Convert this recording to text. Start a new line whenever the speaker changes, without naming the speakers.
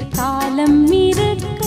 எதிர்காலம் இருக்கு